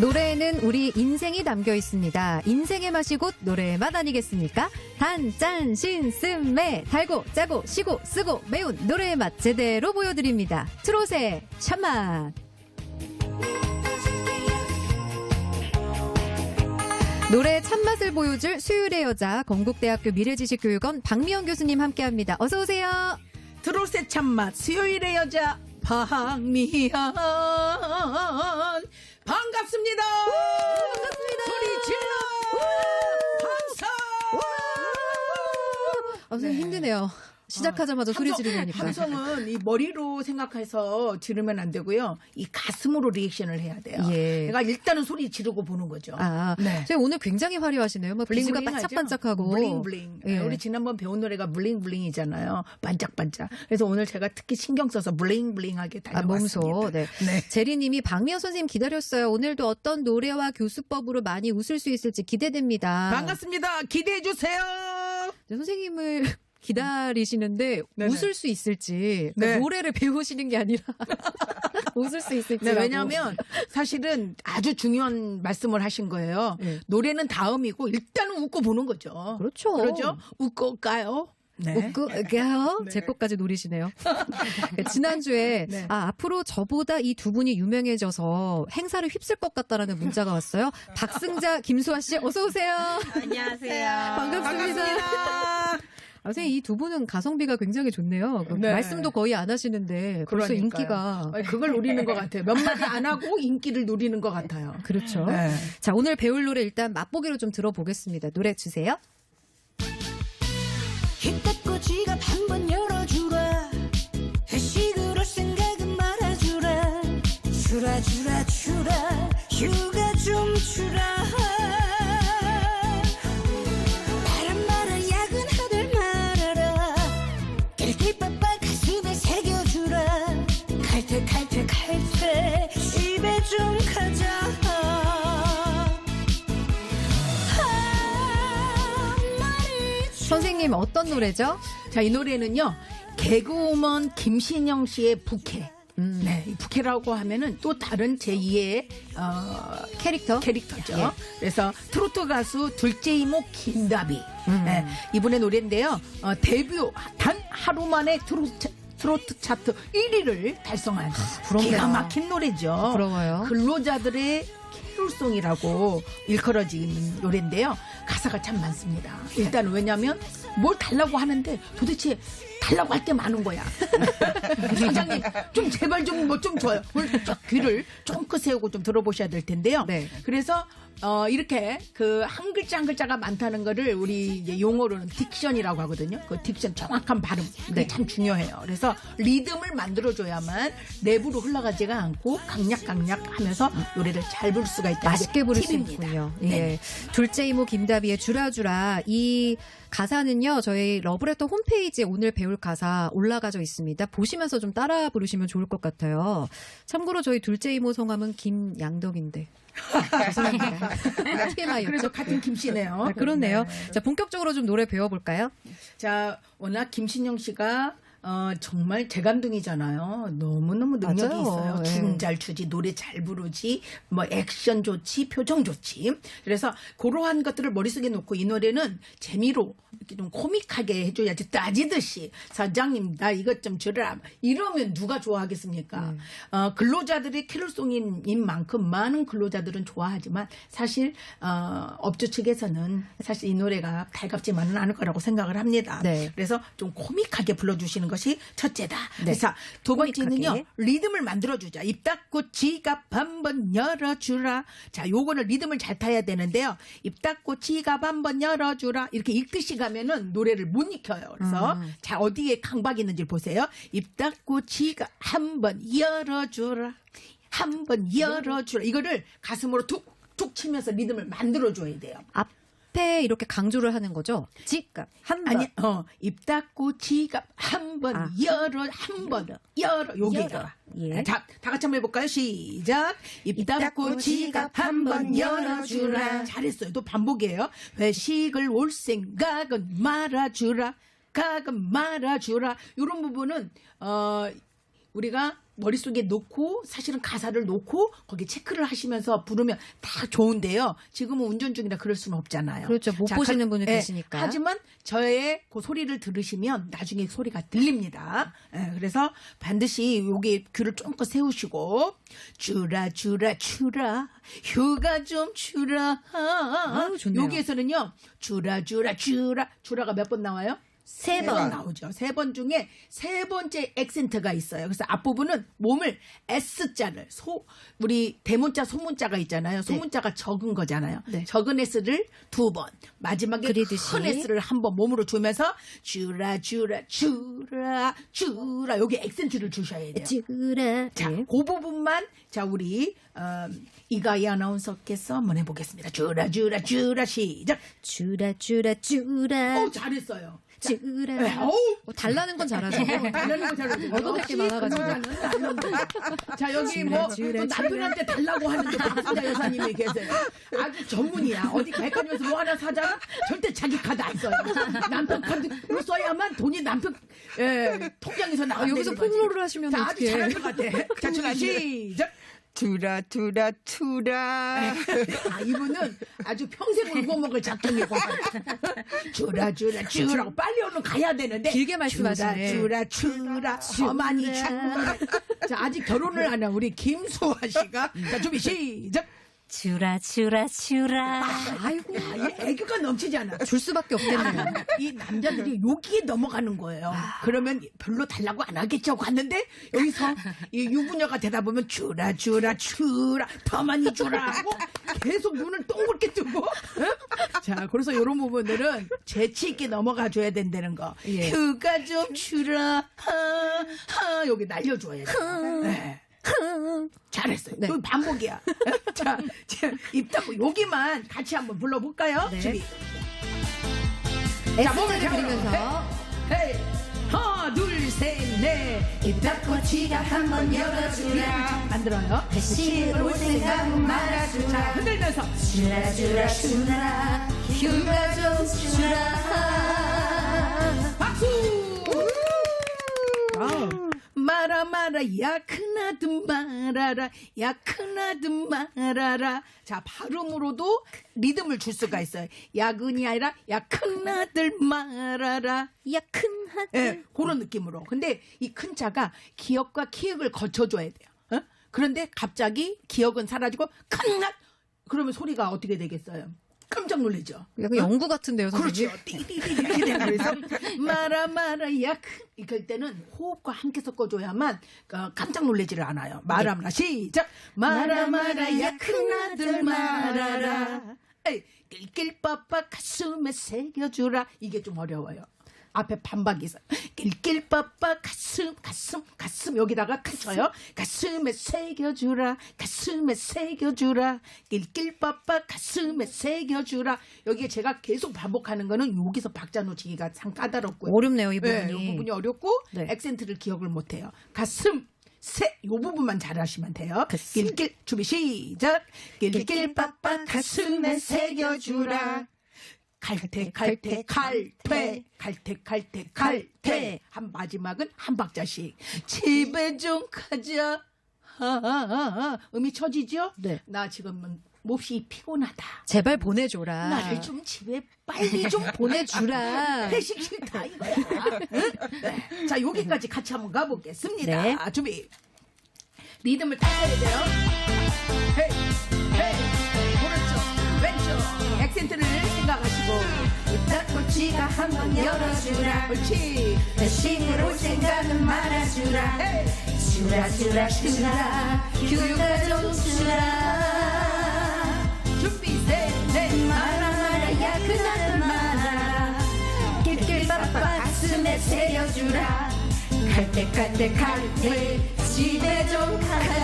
노래에는 우리 인생이 담겨 있습니다. 인생의 맛이 곧 노래의 맛 아니겠습니까? 단, 짠, 신, 씀, 매, 달고, 짜고, 시고, 쓰고, 매운 노래의 맛 제대로 보여드립니다. 트롯의 참맛. 노래의 참맛을 보여줄 수요일의 여자 건국대학교 미래지식교육원 박미영 교수님 함께합니다. 어서 오세요. 트롯의 참맛 수요일의 여자 박미연 반갑습니다. 반갑습니다. 소리 질러 박수. 아, 선생님 네. 힘드네요. 시작하자마자 소리 지르려니까. 함성은 이 머리로 생각해서 지르면 안 되고요. 이 가슴으로 리액션을 해야 돼요. 예. 그러니까 일단은 소리 지르고 보는 거죠. 아, 네. 오늘 굉장히 화려하시네요. 뭐 비즈가? 반짝반짝하고. 블링블링. 예. 우리 지난번 배운 노래가 블링블링이잖아요. 반짝반짝. 그래서 오늘 제가 특히 신경 써서 블링블링하게 아, 달려왔습니다. 몸소. 네. 네. 제리님이 박미연 선생님 기다렸어요. 오늘도 어떤 노래와 교수법으로 많이 웃을 수 있을지 기대됩니다. 반갑습니다. 기대해 주세요. 네, 선생님을 기다리시는데 네네. 웃을 수 있을지 그러니까 네. 노래를 배우시는 게 아니라 웃을 수 있을지 네, 왜냐하면 사실은 아주 중요한 말씀을 하신 거예요. 네. 노래는 다음이고 일단은 웃고 보는 거죠. 그렇죠. 그러죠? 웃고 까요. 네. 웃고 가요. 네. 제 것까지 노리시네요. 지난주에 네. 아, 앞으로 저보다 이 두 분이 유명해져서 행사를 휩쓸 것 같다라는 문자가 왔어요. 박승자, 김수아 씨 어서 오세요. 안녕하세요. 반갑습니다. 아, 선생님 이 두 분은 가성비가 굉장히 좋네요. 그 네. 말씀도 거의 안 하시는데 벌써 그러니까요. 인기가 그걸 노리는 것 같아요. 몇 마디 안 하고 인기를 노리는 것 같아요. 그렇죠. 네. 자 오늘 배울 노래 일단 맛보기로 좀 들어보겠습니다. 노래 주세요. 힘껏 지갑 한 번 열어주라. 회식으로 생각은 말아주라. 주라 주라 주라. 휴가 좀 주라. 좀 가자. 선생님 어떤 노래죠? 자, 이 노래는요. 개그우먼 김신영 씨의 부캐. 음, 네, 이 부캐라고 하면은 또 다른 제2의 어, 캐릭터. 캐릭터죠. 예. 그래서 트로트 가수 둘째 이모 김다비. 음. 네, 이분의 노래인데요. 어, 데뷔 단 하루 만에 트로트, 차- 트로트 차트 1위를 달성한 부럽네요. 기가 막힌 노래죠. 부러워요. 근로자들의 캐롤송이라고 일컬어지는 노래인데요. 가사가 참 많습니다. 일단 왜냐하면 뭘 달라고 하는데 도대체 달라고 할 게 많은 거야. 사장님 좀 제발 좀 뭐좀 줘요. 오늘 귀를 쫑긋 세우고 좀 들어보셔야 될 텐데요. 네. 그래서 어 이렇게 그 한 글자 한 글자가 많다는 거를 우리 이제 용어로는 딕션이라고 하거든요. 그 딕션 정확한 발음 그게 네. 참 중요해요. 그래서 리듬을 만들어줘야만 랩으로 흘러가지가 않고 강약강약 하면서 노래를 잘 부를 수가 있다. 맛있게 부를 수. 있군요. 네. 예. 둘째 이모 김다비의 주라주라 이 가사는요 저희 러브레터 홈페이지에 오늘 배울 가사 올라가져 있습니다. 보시면서 좀 따라 부르시면 좋을 것 같아요. 참고로 저희 둘째 이모 성함은 김양덕인데 죄송합니다. TMI였죠. 그래서 같은 김씨네요. 아, 그렇네요. 네. 자 본격적으로 좀 노래 배워볼까요? 자, 워낙 김신영 씨가 어, 정말 재간둥이잖아요. 너무너무 능력이 맞아요. 있어요. 예. 춤잘 추지, 노래 잘 부르지, 뭐 액션 좋지, 표정 좋지. 그래서 그러한 것들을 머릿속에 놓고 이 노래는 재미로 이렇게 좀 코믹하게 해줘야지 따지듯이 사장님 나 이것 좀 주라 이러면 누가 좋아하겠습니까? 어, 근로자들의 캐롤송인 인 만큼 많은 근로자들은 좋아하지만 사실 어, 업주 측에서는 사실 이 노래가 달갑지만은 않을 거라고 생각을 합니다. 네. 그래서 좀 코믹하게 불러주시는 것이 첫째다. 네. 자, 두 번째는요. 리듬을 만들어 주자. 입 닫고 지갑 한번 열어 주라. 자, 요거는 리듬을 잘 타야 되는데요. 입 닫고 지갑 한번 열어 주라. 이렇게 읽듯이 가면은 노래를 못 익혀요. 그래서, 음. 자, 어디에 강박이 있는지 보세요. 입 닫고 지갑 한번 열어 주라. 한번 열어 주라. 이거를 가슴으로 툭툭 치면서 리듬을 만들어 줘야 돼요. 앞 에 이렇게 강조를 하는 거죠. 지갑 한 번. 아니, 어, 입 닫고 지갑 한 번 아. 열어, 한 번 열어. 요게 열어. 예. 자, 다 같이 한번 해볼까요? 시작. 입 닫고 지갑 한 번 열어주라. 잘했어요. 또 반복이에요. 회식을 올 생각은 말아주라. 각은 말아주라. 이런 부분은, 어, 우리가 머릿속에 놓고 사실은 가사를 놓고 거기 체크를 하시면서 부르면 다 좋은데요. 지금은 운전 중이라 그럴 수는 없잖아요. 그렇죠. 못 보시는 분이 계시니까. 하지만 저의 그 소리를 들으시면 나중에 소리가 들립니다. 예, 그래서 반드시 여기 귀를 쫑긋 세우시고 주라 주라 주라 휴가 좀 주라. 아유, 좋네요. 여기에서는요 주라 주라 주라 주라가 몇 번 나와요? 세세 번. 번 나오죠. 세 번 중에 세 번째 액센트가 있어요. 그래서 앞부분은 몸을 S자를 소 우리 대문자 소문자가 있잖아요. 소문자가 적은 거잖아요. 네. 적은 S를 두 번, 마지막에 그리듯이. 큰 S를 한 번 몸으로 주면서 주라 주라 주라 주라 여기 액센트를 주셔야 돼요. 찌그라. 자, 네. 그 부분만 자 우리 어, 이가희 아나운서께서 한번 해보겠습니다. 주라 주라 주라 시작. 주라 주라 주라. 어 잘했어요. 자, 주라. 네, 어, 달라는 건 잘하죠. 달라는 거 잘하죠. 얻어낼 게 많아가지고. 자 여기 뭐 또 남편한테 달라고 하는 또 박수자 여사님이 계세요. 아주 전문이야. 어디 백화점에서 뭐 하나 사잖아? 절대 자기 카드 안 써요. 남편 카드로 써야만 돈이 남편 예, 통장에서 나가. 아, 여기서 폭로를 하시면 자, 아주. 잘할 것 같아. 자, 시작. 투라 투라 투라 아, 이분은 아주 평생 울고 먹을 작정이고. 주라, 주라, 주라고 빨리 얼른 가야 되는데. 길게 말씀하시네. 주라, 주라, 주라, 더 많이 주라. 자, 아직 결혼을 안 한 우리 김수아 씨가. 자, 준비 시작. 주라 주라 주라 아이고. 아, 이 애교가 넘치지 않아. 줄 수밖에 없겠네요. 이 남자들이 여기에 넘어가는 거예요. 그러면 별로 달라고 안 하겠죠 하고 갔는데 여기서 이 유부녀가 되다 보면 주라 주라 주라 더 많이 주라 하고 계속 눈을 동그랗게 뜨고 어? 자 그래서 이런 부분들은 재치 있게 넘어가 줘야 된다는 거. 예. 휴가 좀 주라 하, 하 여기 날려줘야 돼. 네. 잘했어요. 네. 또 반복이야. 자, 자, 입 닫고 여기만 같이 한번 불러볼까요? 네. 준비. 자, 몸을 S를 잡으러. 그리면서 헤이, 헤이. 하나, 둘, 셋, 넷. 입 닫고 지가 한번 열어주라. 만들어요. 다시 올 생각 말아주라. 자, 흔들면서. 주라 주라 주라 휴가 좀 주라 박수! 와우. 말아 말아 야 큰아들 말아라 야 큰아들 말아라 자 발음으로도 리듬을 줄 수가 있어요 야근이 아니라 야 큰아들 말아라 야큰 한. 예, 그런 느낌으로. 근데 이 큰 자가 기억과 키읔을 거쳐줘야 돼요. 어? 그런데 갑자기 기억은 사라지고 큰 나, 그러면 소리가 어떻게 되겠어요? 깜짝 놀라죠. 약간 연구 같은데요, 선생님. 그렇죠. 띠디디디 이렇게 그래서 마라 마라 야큰 이럴 때는 호흡과 함께 섞어줘야만 어, 깜짝 놀라지를 않아요. 마라 마라 시작. 마라 마라 야큰 아들 말아라. 에이, 낄낄 빠빠 가슴에 새겨주라. 이게 좀 어려워요. 앞에 반박이 있어요. 낄낄빠빠 가슴 가슴 가슴 여기다가 큰 쳐요. 가슴에 새겨주라 가슴에 새겨주라 낄낄빠빠 가슴에 새겨주라 여기에 제가 계속 반복하는 거는 여기서 박자 놓치기가 참 까다롭고요. 어렵네요, 이 네, 부분이. 이 부분이 어렵고 네. 액센트를 기억을 못해요. 가슴 새, 요 부분만 잘하시면 돼요. 낄낄, 준비, 시작. 낄낄빠빠 가슴에 새겨주라. 갈태, 갈태, 갈퇴. 갈태, 갈태, 갈퇴. 한 마지막은 한 박자씩. 집에 좀 가자. 아, 아, 아, 아. 음이 쳐지죠? 네. 나 지금 몹시 피곤하다. 제발 보내줘라. 나를 좀 집에 빨리 좀 보내주라. 회식 싫다 이거야. 응? 네. 자 여기까지 같이 한번 가보겠습니다. 네. 준비. 리듬을 타셔야 돼요. 헤이, 액센트를 생각하시고. 닫고 지가 한번 열어주라. 대신에 올 생각은 말아주라. 주라 주라 주라 휴가 좀 주라 준비 셋, 넷. 말아 말아 야 그날 말아 길길빠빠 가슴에 새겨주라 갈 때 갈 때 갈때 집에 좀 끝내고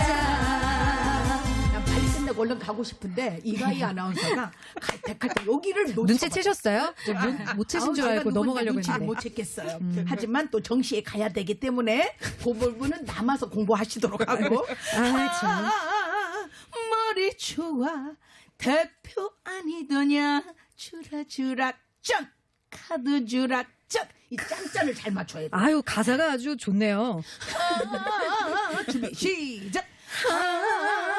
얼른 가고 싶은데 이가희 아나운서가 갈때갈때 여기를. 눈치채셨어요? 좀 눈- 못 채신 줄 알고 넘어가려고 했는데. 음. 못 챘겠어요. 하지만 또 정시에 가야 되기 때문에 그 부분은 남아서 공부하시도록 하고. 아, 참. 아, 아, 아, 머리 좋아 대표 아니더냐 주라 주라 짠 카드 주라 짠! 이 짠짠을 잘 맞춰야 돼. 아유 가사가 아주 좋네요. 아, 준비 시작. 아,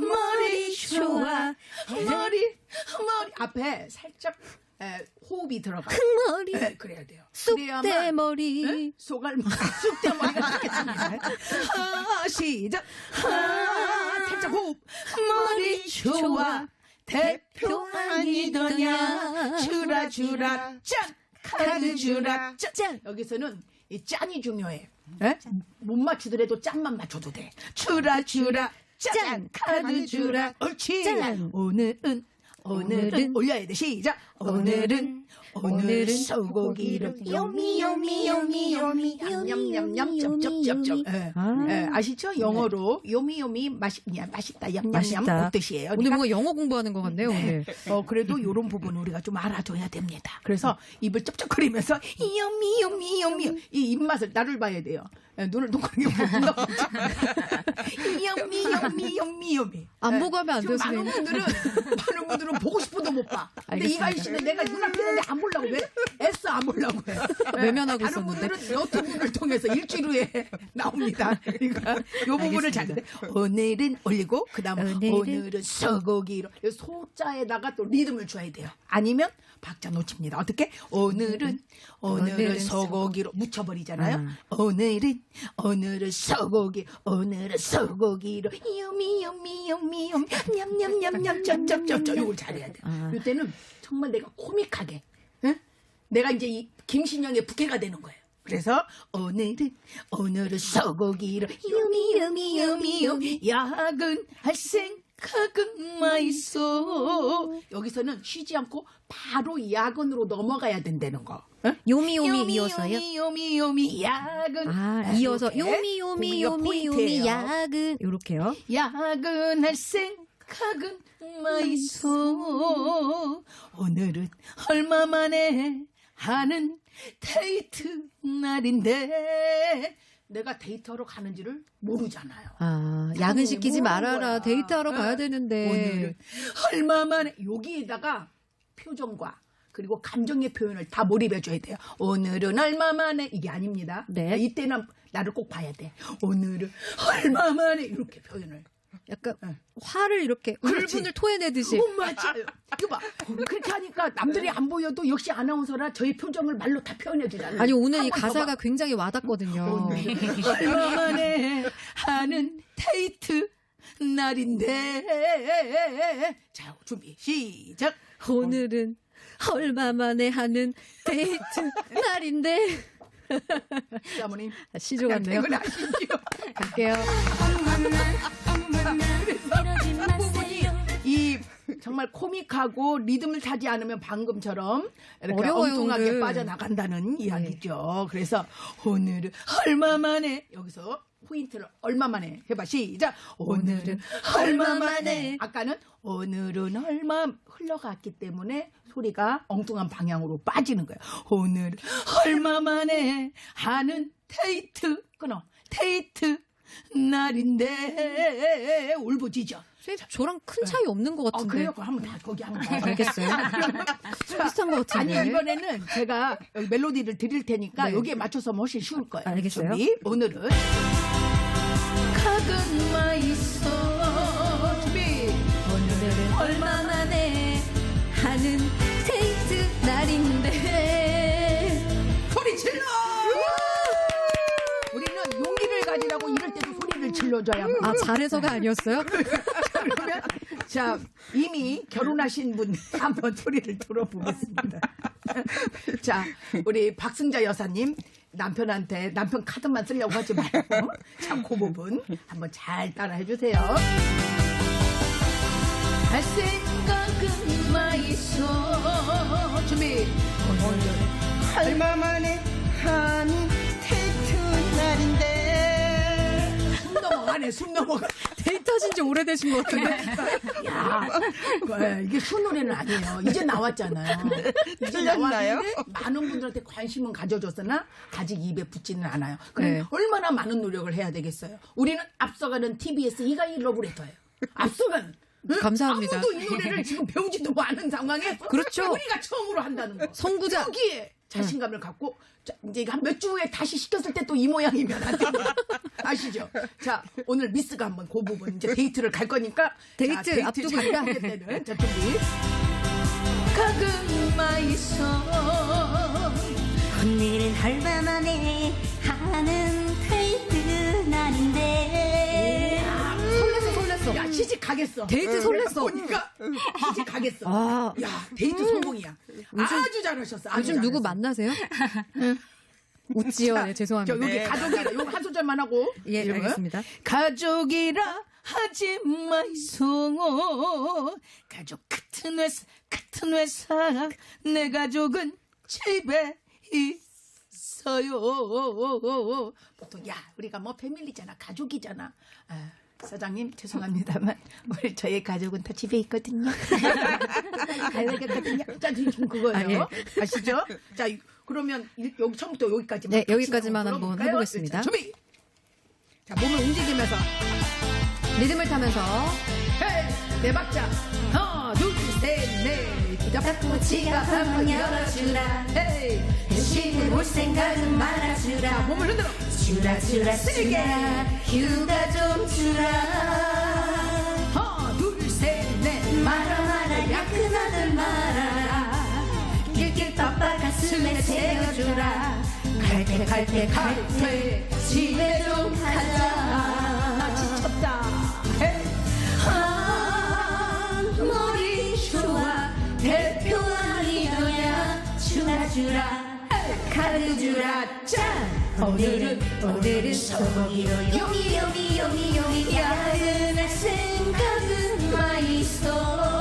머리 좋아. 머리 머리 앞에 살짝 에, 호흡이 들어가. 머리 네, 그래야 돼요. 쑥대머리 네? 소갈머리, 쑥대머리가 좋겠습니다. 아, 시작. 아, 살짝 호흡. 머리 좋아. 대표 아니더냐. 주라, 주라, 짠. 카드 주라, 짠. 짠. 여기서는 이 짠이 중요해. 예? 못 맞추더라도 짠만 맞춰도 돼. 주라, 주라, 짠. 짠. 카드 주라. 옳지. 짠. 오늘은, 오늘은, 올려야 돼. 시작. 오늘은, 오늘은 소고기를 요미 요미 요미 요미 냠냠냠냠 쩝쩝쩝쩝 예. 아. 예, 아시죠? 영어로 요미 요미 맛있냐 맛있다 맛있다. 그 뜻이에요. 오늘 뭔가 영어 공부하는 것 같네요 오늘. 어 그래도 요런 부분 우리가 좀 알아둬야 됩니다. 그래서 입을 쩝쩝거리면서 요미 요미 요미 이 입맛을 나를 봐야 돼요. 예, 눈을 동그랗게 보면 요미 요미 요미 요미 안 예, 보고 하면 안 돼요, 많은 분들은 많은 분들은 보고 싶어도 못 봐. 근데. 이가희 씨는 내가 눈앞에 있는데 안 보려고 왜 애써 안 보려고 해. 예, 외면하고 다른 있었는데. 분들은 너튜브를 통해서 일주일 후에 나옵니다. 그러니까 요 부분을 잘 돼. 오늘은 올리고 그다음 오늘은 오늘은 소고기로 이 소자에다가 또 리듬을 줘야 돼요. 아니면 박자 놓칩니다. 어떻게? 오늘은 오늘은 오늘은 소고기로 묻혀버리잖아요. 아. 오늘은 오늘은 소고기 오늘은 소고기로 요미 요미 요미 요미 냠냠냠냠 쩝쩝쩝쩝 요걸 잘해야 돼요. 아. 이때는 정말 내가 코믹하게 응? 내가 이제 이 김신영의 부캐가 되는 거예요. 그래서 오늘은 오늘은 소고기로 요미 요미 요미 요미 야근할 생 각은 마이소 여기서는 쉬지 않고 바로 야근으로 넘어가야 된다는 거. 응? 요미 요미 이어서요. 요미 요미 요미 야근 아 네, 이어서 이렇게. 요미 요미 요미 요미 포인트예요. 야근 요렇게요. 야근할 생각은 마이소 오늘은 얼마 만에 하는 데이트 날인데 내가 데이트하러 가는지를 모르잖아요. 아 당연히 야근 시키지 모르는 말아라 거야. 데이트하러 네. 가야 되는데 오늘은 얼마 만에 여기에다가 표정과 그리고 감정의 표현을 다 몰입해 줘야 돼요. 오늘은 얼마 만에 이게 아닙니다. 네. 이때는 나를 꼭 봐야 돼. 오늘은 얼마 만에 이렇게 표현을. 약간 네. 화를 이렇게 그렇지. 울분을 토해내듯이 어, 맞아요. 이거 봐. 그렇게 하니까 남들이 안 보여도 역시 아나운서라 저희 표정을 말로 다 표현해 주잖아요. 아니 오늘 이 가사가 봐. 굉장히 와닿거든요. 얼마 만에 하는 데이트 날인데. 자, 준비, 시작. 오늘은 얼마 만에 하는 데이트 날인데 사모님. 시조 같네요. 갈게요. 이 정말 코믹하고 리듬을 타지 않으면 방금처럼 이렇게 어려워요, 엉뚱하게 오늘. 네. 빠져나간다는 이야기죠. 그래서 오늘은 얼마 만에 여기서 포인트를 얼마 만에 해봐 시작. 오늘은 얼마 만에 아까는 오늘은 얼마 흘러갔기 때문에 소리가 엉뚱한 방향으로 빠지는 거예요. 오늘 얼마 만에 하는 데이트 끊어 데이트 날인데 울부짖어. 선생님 저랑 큰 차이 없는 것 어, 같은데. 그래요? 그럼 한번 다 거기 한번 봐. 알겠어요. 비슷한 것 같은데. 아니 이번에는 제가 멜로디를 드릴 테니까 네. 여기에 맞춰서 훨씬 쉬울 거예요. 알겠어요. 준비. 오늘은 가근마 있어. 준비. 오늘은 얼마 만에 하는 데이트 날인데. 소리 질러. 우리는 용기를 가지라고 이럴 때도 소리를 질러줘야 아 잘해서가 아니었어요? 그러면 자 이미 결혼하신 분 한번 소리를 들어보겠습니다. 자 우리 박승자 여사님 남편한테 남편 카드만 쓰려고 하지 말고 자그 부분 한번 잘 따라해 주세요. 할 생각은 마이소 준비 얼마 만에 하는 데이트 날인데 숨 넘어가네 숨 넘어가. 하신 지 오래되신 것 같은데. 야, 왜, 이게 쉬운 노래는 아니에요. 이제 나왔잖아요. 이제? 나왔는데 많은 분들한테 관심은 가져줬으나 아직 입에 붙지는 않아요. 그럼 네. 얼마나 많은 노력을 해야 되겠어요. 우리는 앞서가는 TBS 이가희 러브레터예요. 앞서가는. 응? 감사합니다. 아무도 이 노래를 지금 배우지도 않은 상황에 그렇죠. 우리가 처음으로 한다는 거. 선구자. 여기에 자신감을 갖고 자, 이제 한 몇 주 후에 다시 시켰을 때 또 이 모양이면 안 됩니다. 아시죠? 자 오늘 미스가 한번 그 부분 이제 데이트를 갈 거니까 데이트 자, 데이트 앞두고 잘 있다. 자 준비. 가겠어. 데이트 설렜어. 보니까 시집 가겠어. 아, 야 데이트 성공이야. 아주 잘하셨어. 아주 요즘 누구 잘했어. 만나세요? 웃지요. 네, 저 죄송합니다. 여기 가족이라 요거 한 소절만 하고 예? 알겠습니다. 가족이라 하지 마이소 가족 같은 회사 같은 회사 내 가족은 집에 있어요 보통 야 우리가 뭐 패밀리잖아 가족이잖아 아, 사장님 죄송합니다만 우리 저희 가족은 다 집에 있거든요. 가야 되거든요. 자 지금 그거예요. 아, 예. 아시죠? 자 그러면 이- 여기 처음부터 여기까지만 네, 여기까지만 한번 들어볼까요? 해보겠습니다. 자, 준비! 자 몸을 움직이면서. 리듬을 타면서. 헤이! 네 박자. 하나 둘셋넷. 닭꼬치가 방문 열어주라. 헤이! 시집 올 생각은 자 말아주라. 몸을 흔들어 주라 주라 세게 휴가 좀 주라. 하나 둘셋넷. 말아 말아 야큰 아들 말아라 길길 바빠 가슴에 새겨주라. 갈때 갈때 갈때 집에 좀 가자. 지쳤다. 헤이 아 머리 좋아. 대표 아니더냐 주라 주라 카드 주라 짠 오늘은 오늘은 소고기로 여기 여기 여기 여기 야근할 생각은 마 있어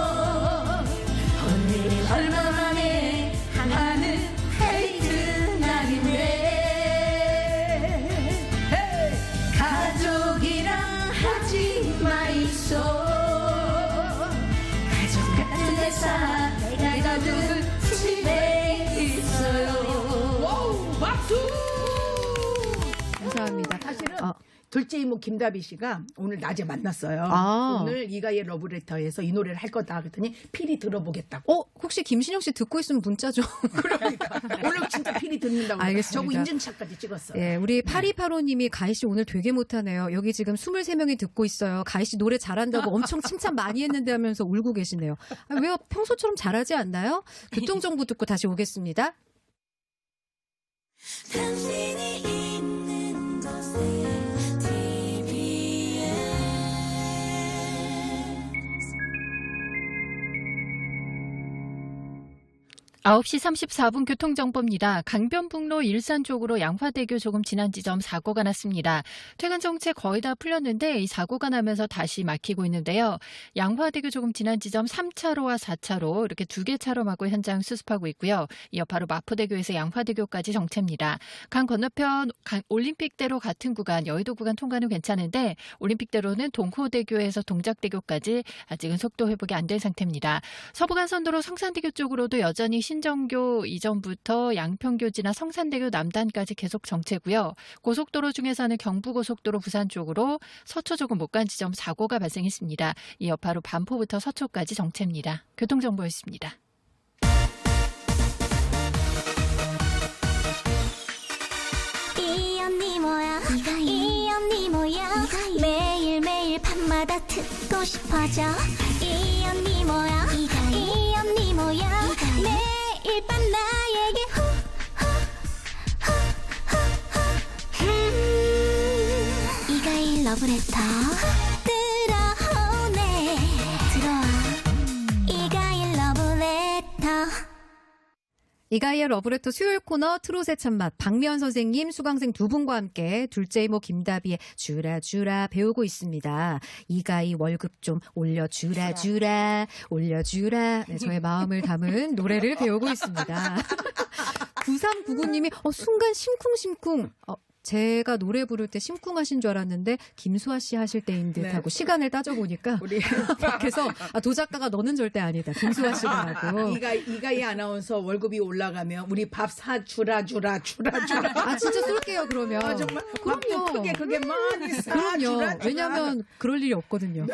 둘째 이모 김다비 씨가 오늘 낮에 만났어요. 아. 오늘 이가의 러브레터에서 이 노래를 할 거다 그랬더니 필히 들어보겠다고. 어, 혹시 김신영 씨 듣고 있으면 문자 좀. 그러니까 오늘 진짜 필히 듣는다고. 알겠습니다. 저거 인증샷까지 찍었어요. 예, 우리 8285님이 가희 씨 오늘 되게 못하네요. 여기 지금 23명이 듣고 있어요. 가희 씨 노래 잘한다고 엄청 칭찬 많이 했는데 하면서 울고 계시네요. 아, 왜요? 평소처럼 잘하지 않나요? 교통정보 듣고 다시 오겠습니다. 9시 34분 교통정보입니다. 강변북로 일산 쪽으로 양화대교 조금 지난 지점 사고가 났습니다. 퇴근 정체 거의 다 풀렸는데 이 사고가 나면서 다시 막히고 있는데요. 양화대교 조금 지난 지점 3차로와 4차로 이렇게 두 개 차로 막고 현장 수습하고 있고요. 이어 바로 마포대교에서 양화대교까지 정체입니다. 강 건너편 강- 올림픽대로 같은 구간 여의도 구간 통과는 괜찮은데 올림픽대로는 동호대교에서 동작대교까지 아직은 속도 회복이 안 된 상태입니다. 서부간선도로 성산대교 쪽으로도 여전히 신 정교 이전부터 양평교 지나 성산대교 남단까지 계속 정체고요. 고속도로 중에서는 경부고속도로 부산 쪽으로 서초 조금 못 간 지점 사고가 발생했습니다. 이 여파로 반포부터 서초까지 정체입니다. 교통정보였습니다. 이 언니 뭐야? 이 언니 뭐야? 매일 매일 밤마다 듣고 싶어져. 이 언니 뭐야? 이 언니 뭐야? 매일 밤 나에게 후후 후 후. 음, 이가일 러브레터 이가이의 러브레터 수요일 코너 트롯의 참맛 박미연 선생님 수강생 두 분과 함께 둘째 이모 김다비의 주라 주라 배우고 있습니다. 이가이 월급 좀 올려주라 주라 올려주라 네, 저의 마음을 담은 노래를 배우고 있습니다. 9399님이 어, 순간 심쿵심쿵 어, 제가 노래 부를 때 심쿵하신 줄 알았는데 김수아 씨 하실 때인 듯하고 시간을 따져보니까 우리 밖에서 아, 도 작가가 너는 절대 아니다 김수아 씨더라고. 이가 이가이 아나운서 월급이 올라가면 우리 밥 사 주라 주라 주라 주라. 아 진짜 쏠게요 그러면. 아, 정말 그럼요. 크게 그게 많이 사 그럼요. 주라 주라. 왜냐하면 그럴 일이 없거든요.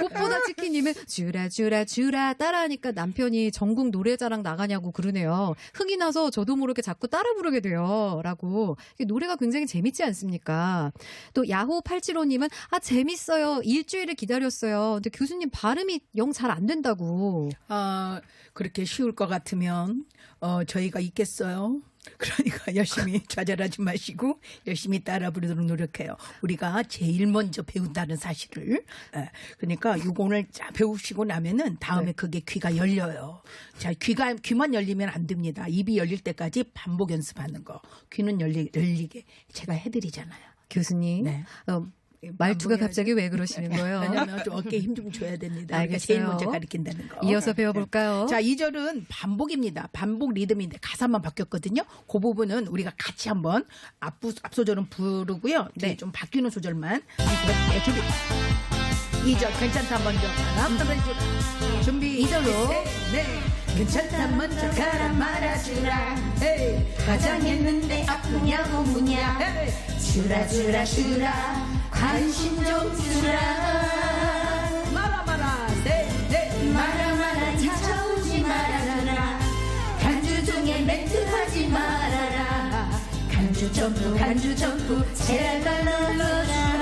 꽃보다 치킨님은 주라 주라 주라 따라하니까 남편이 전국 노래자랑 나가냐고 그러네요. 흥이 나서 저도 모르게 자꾸 따라 부르게 돼요.라고 노래가 굉장히 재밌지 않습니까? 또 야호 875님은 아 재밌어요. 일주일을 기다렸어요. 근데 교수님 발음이 영 잘 안 된다고. 아, 그렇게 쉬울 것 같으면 어, 저희가 있겠어요. 그러니까 열심히 좌절하지 마시고 열심히 따라 부르도록 노력해요. 우리가 제일 먼저 배운다는 사실을. 예, 그러니까 이거 오늘 자 배우시고 나면은 다음에 네. 그게 귀가 열려요. 자, 귀가 귀만 열리면 안 됩니다. 입이 열릴 때까지 반복 연습하는 거. 귀는 열리, 열리게 제가 해드리잖아요. 교수님. 네. 어, 말투가 반복해야지. 갑자기 왜 그러시는 거예요? 왜냐면 좀 어깨에 힘 좀 줘야 됩니다. 우리가 알겠어요. 제일 먼저 가르친다는 거. 이어서 배워볼까요? 자, 2절은 반복입니다. 반복 리듬인데 가사만 바뀌었거든요. 그 부분은 우리가 같이 한번 앞부, 앞소절은 부르고요. 네. 네. 좀 바뀌는 소절만. 네, 준비. 2절 괜찮다 먼저 가라 말아주라. 준비. 2절로. 네. 괜찮다 먼저 가라 말아주라. 헤이. 화장했는데 아프냐고 묻냐. 주라 주라 주라 관심 좀 주라. 말아 말아. 네, 네. 말아 말아. 찾아오지 말아라. 간주 중에 멘트 하지 말아라. 간주 점프 간주 점프 제발 눌러주라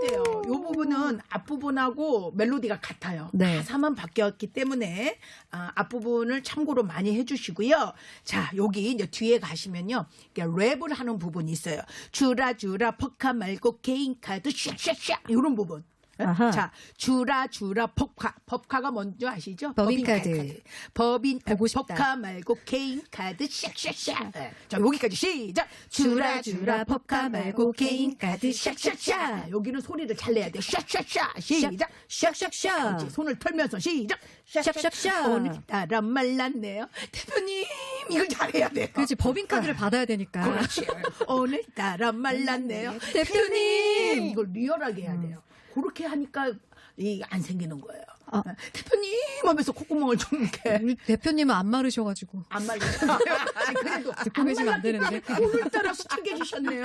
자, 어때요? 요 부분은 앞부분하고 멜로디가 같아요. 네. 가사만 바뀌었기 때문에 아, 앞부분을 참고로 많이 해주시고요. 자, 여기 이제 뒤에 가시면요. 랩을 하는 부분이 있어요. 주라 주라 퍼카 말고 개인 카드 샥샥샥 이런 부분. 예? 아하. 자, 주라 주라 법카 법카가 뭔지 아시죠? 법인 카드. 법인 보고 싶다. 법카 말고 개인 카드 샥샥샥. 예. 자, 여기까지 시작. 주라, 주라, 법카 말고 개인 카드 샥샥샥. 여기는 소리를 잘 내야 돼. 샥샥샥. 시작. 샥샥샥. 그렇지. 손을 털면서 시작. 샥샥샥. 오늘따라 말랐네요. 대표님 이걸 잘해야 돼요. 그렇지 법인 카드를 받아야 되니까. 그렇지. 오늘따라 말랐네요. 대표님! 이걸 리얼하게 해야 돼요. 그렇게 하니까 이 안 생기는 거예요. 아. 대표님 하면서 콧구멍을 좀 이렇게 우리 대표님은 안 마르셔가지고. 안 말리죠. 그래도 듣고 계시면 안 되는데. 오늘따라 수척해 주셨네요.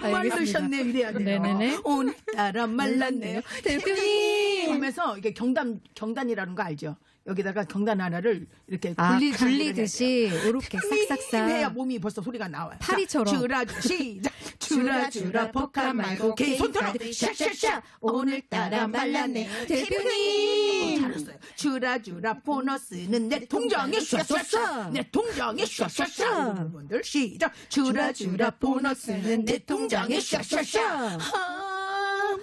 말르셨네 이래야 돼요. 네네네. 오늘따라 말랐네요. 대표님! 하면서 이게 경단 경단이라는 거 알죠? 여기다가 경단 하나를 이렇게 아, 굴리, 굴리듯이 이렇게 싹싹싹. 해야 몸이 벌써 소리가 나와요. 파리처럼. 자, 주라 시작. 주라 주라 포카 말고 개인 손털어 샥샥샥 오늘따라 말랐네. 대표님. 잘했어요. 주라 주라 보너스는 내 통장에 샥샥샥 내 통장에 샥샥샥 여러분들 시작. 주라 주라 보너스는 내 통장에 샥샥샥 아,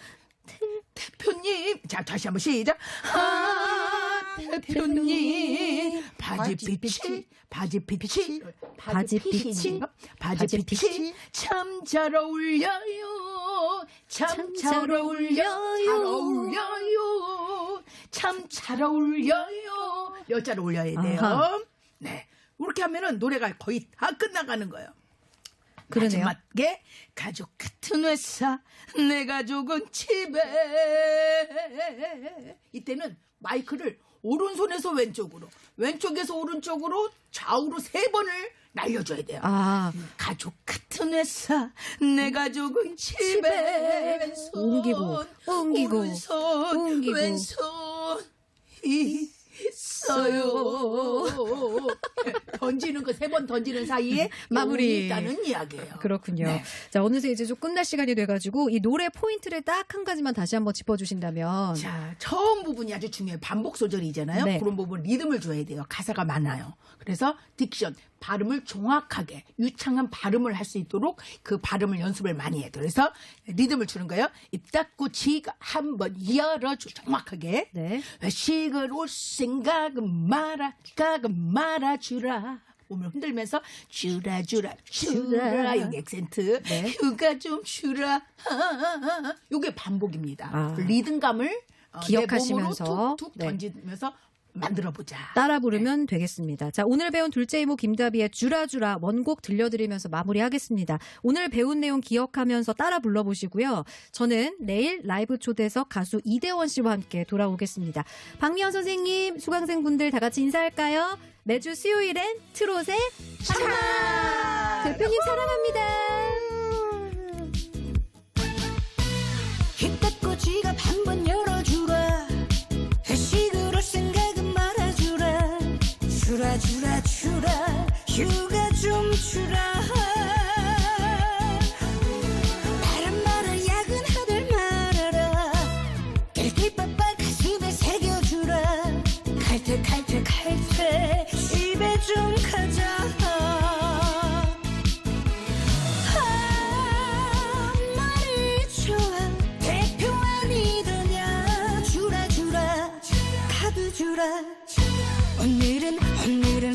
대표님. 자 다시 한번 시작. 아, 대표님 바지 빛이 바지 빛이 바지 빛이? 바지 빛이 참 잘 어울려요. 참 잘 어울려요. 잘 어울려요. 참 잘 어울려요. 여자를 올려야 돼요. 아하. 네. 이렇게 하면은 노래가 거의 다 끝나가는 거예요. 그러네요. 마지막에 가족 같은 회사 내 가족은 집에. 이때는 마이크를 오른손에서 왼쪽으로 왼쪽에서 오른쪽으로 좌우로 세 번을 날려줘야 돼요. 아, 가족 같은 회사 내 가족은 집에 왼손 옮기고, 옮기고, 오른손 옮기고. 왼손 있어요. 던지는 거 세 번 던지는 사이에 마무리. 있다는 이야기예요. 그렇군요. 네. 자, 어느새 이제 좀 끝날 시간이 돼가지고 이 노래 포인트를 딱 한 가지만 다시 한번 짚어주신다면. 자, 처음 부분이 아주 중요해요. 반복 소절이잖아요. 네. 그런 부분 리듬을 줘야 돼요. 가사가 많아요. 그래서 딕션, 발음을 정확하게 유창한 발음을 할 수 있도록 그 발음을 연습을 많이 해요. 그래서 리듬을 주는 거예요. 입 닫고 지가 한번 열어줘 정확하게. 네. 회식을 올 생각은 말아, 각은 말아주라. 몸을 흔들면서 주라 주라 주라 여기 액센트 네. 휴가 좀 주라 요게 반복입니다 아. 리듬감을 어, 기억하시면서. 툭툭 네. 던지면서 만들어 보자 따라 부르면 되겠습니다. 자, 오늘 배운 둘째 이모 김다비의 주라주라 원곡 들려드리면서 마무리하겠습니다. 오늘 배운 내용 기억하면서 따라 불러보시고요. 저는 내일 라이브 초대석 가수 이대원 씨와 함께 돌아오겠습니다. 박미연 선생님, 수강생분들 다 같이 인사할까요? 매주 수요일엔 트롯의 사랑! 대표님 사랑합니다. 주라 주라 휴가 좀 주라.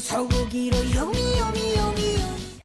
소고기로 요